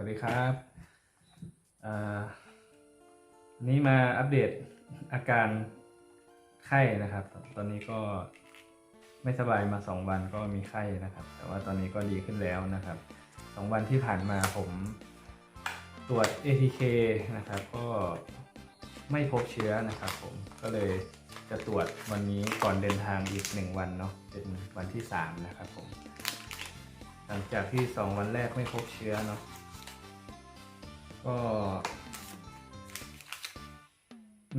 วัสดีครับอันนี้มาอัปเดตอาการไข้นะครับ ตอนนี้ก็ไม่สบายมาสองวันก็มีไข้นะครับ แต่ว่าตอนนี้ก็ดีขึ้นแล้วนะครับสองวันที่ผ่านมาผมตรวจ ATK นะครับก็ไม่พบเชื้อนะครับผมก็เลยจะตรวจวันนี้ก่อนเดินทางอีกหนึ่งวันเนาะเป็นวันที่สามนะครับผมหลังจากที่สองวันแรกไม่พบเชื้อเนาะ ก็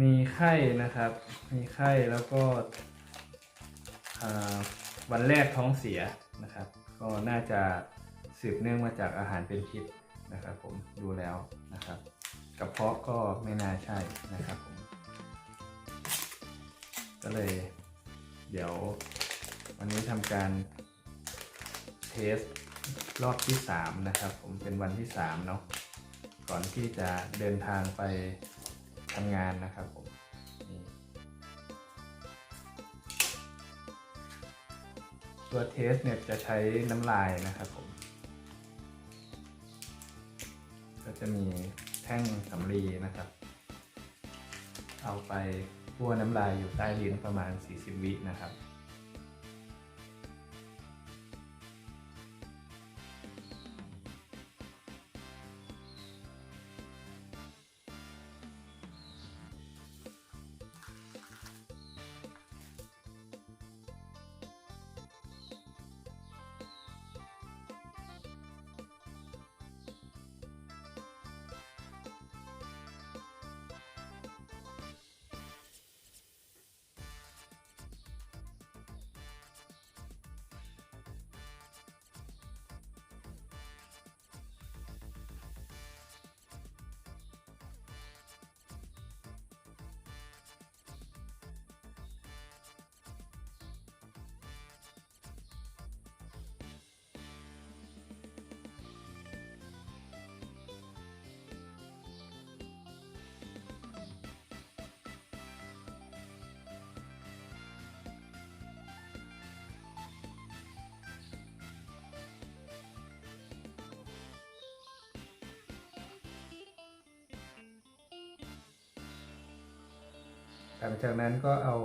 มีไข้นะครับ มีไข้แล้วก็วันแรกท้องเสียนะครับ ก็น่าจะสืบเนื่องมาจากอาหารเป็นพิษนะครับ ผมดูแล้วนะครับกระเพาะก็ไม่น่าใช่นะครับผมก็เลย เดี๋ยววันนี้ทำการเทสรอบที่ 3 นะครับ ผมเป็นวันที่ 3 เนาะ ก่อนที่จะเดินทางไปทำงานนะครับผมตัวเทสเนี่ยจะใช้น้ำลายนะครับผม ก็จะมีแท่งสำลีนะครับ เอาไปพัวน้ำลายอยู่ใต้ลิ้นประมาณ 40 วินะครับ หลังจากนั้นก็เอา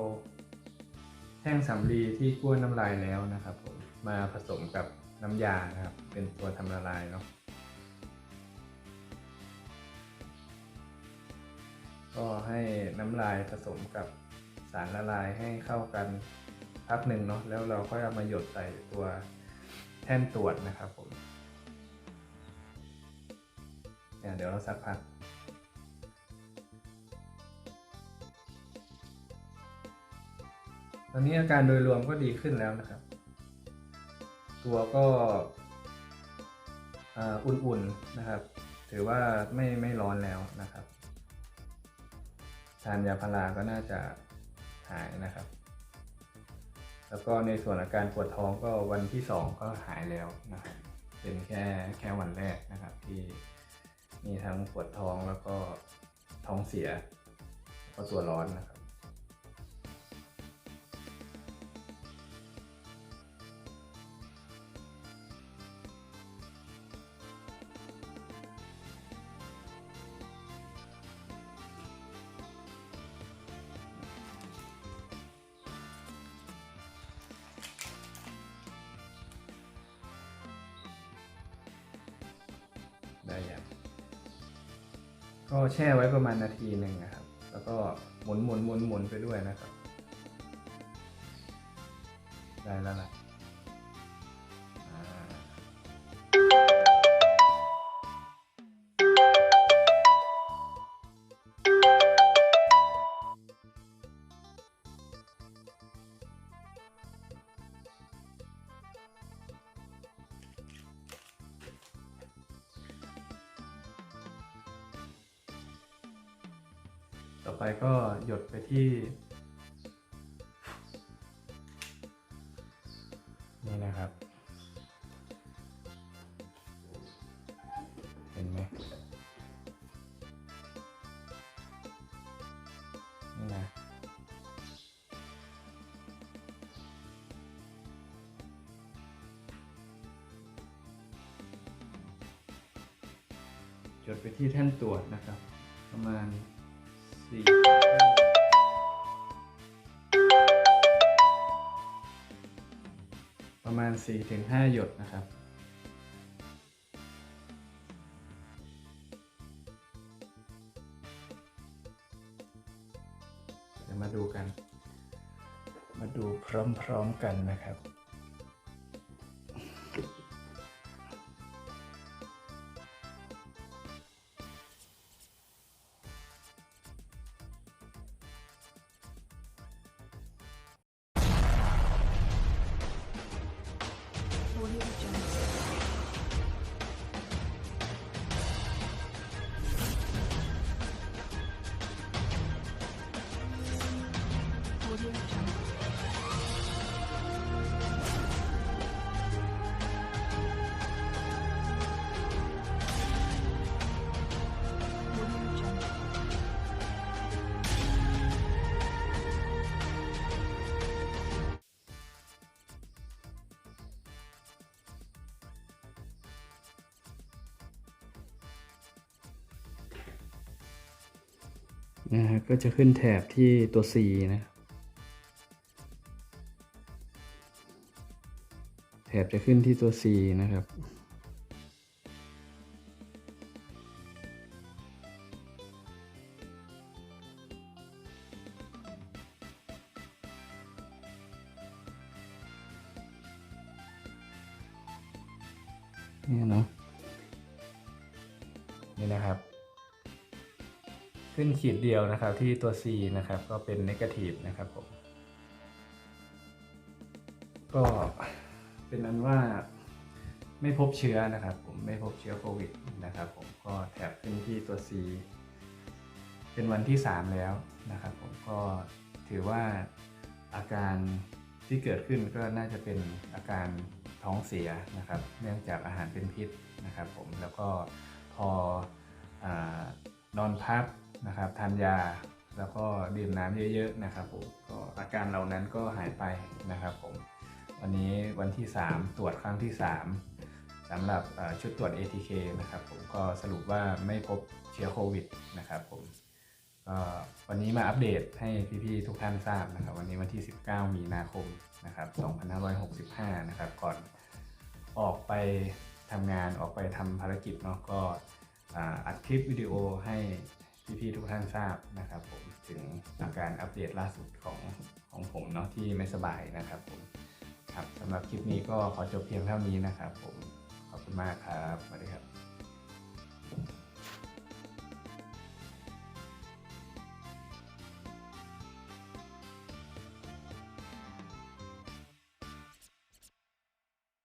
แท่งสำลีที่กล้วน้ำลายแล้วนะครับผมมาผสมกับน้ำยานะครับ เป็นตัวทำละลายเนาะก็ให้น้ำลายผสมกับสารละลายให้เข้ากันพักหนึ่งเนาะแล้วเราก็เอามาหยดใส่ตัวแท่นตรวจนะครับผมเดี๋ยวเราสักพัก ตอนนี้อาการโดยรวมก็ดีขึ้นแล้วนะครับ ตัวก็อุ่นๆนะครับ ถือว่าไม่ไม่ร้อนแล้วนะครับทานยาพาราก็น่าจะหายนะครับ แล้วก็ในส่วนอาการปวดท้องก็วันที่สองก็หายแล้วนะครับเป็นแค่แค่วันแรกนะครับ ที่มีทั้งปวดท้องแล้วก็ท้องเสีย ก็ตัวร้อนนะครับ ก็แช่ไว้ประมาณนาทีหนึ่งนะครับ แล้วก็หมุนหมุนหมุนหมุนไปด้วยนะครับ ได้แล้วล่ะ ต่อไปก็หยดไปที่ นี่นะครับ เห็นไหมนี่นะจดไปที่แท่นตรวจนะครับ ประมาณ สี่ประมาณ 4-5 หยดนะครับ เดี๋ยวมาดูกัน มาดูพร้อมๆกันนะครับ นะฮะก็จะขึ้นแถบที่ตัว C นะ แถบจะขึ้นที่ตัว C นะครับ นี่เนาะนี่นะครับ ขึ้นขีดเดียวนะครับที่ตัว C นะครับก็เป็น negative นะครับผมก็เป็นนั้นว่าไม่พบเชื้อนะครับผมไม่พบเชื้อโควิดนะครับผมก็แถบขึ้นที่ตัว C เป็นวันที่ 3 แล้วนะครับผมก็ถือว่าอาการที่เกิดขึ้นก็น่าจะเป็นอาการท้องเสียนะครับ เนื่องจากอาหารเป็นพิษนะครับผมแล้วก็พออนอนพัก นะครับทานยาแล้วก็ดื่มน้ำเยอะๆนะครับผมก็อาการเหล่านั้นก็หายไปนะครับผมวันนี้วันที่ 3 ตรวจครั้งที่ 3สำหรับชุดตรวจ ATK นะครับผมก็สรุปว่าไม่พบเชื้อโควิดนะครับผมก็วันนี้มาอัปเดตให้พี่ๆทุกท่านทราบนะครับ วันนี้วันที่ 19 มีนาคมนะครับ2565 นะครับก่อนออกไปทำงานออกไปทำภารกิจเนาะก็อัดคลิปวิดีโอให้ พี่ๆทุกท่านทราบนะครับผมถึงอาการอัปเดตล่าสุดของของผมเนาะที่ไม่สบายนะครับผมครับสำหรับคลิปนี้ก็ขอจบเพียงเท่านี้นะครับผมขอบคุณมากครับสวัสดีครับ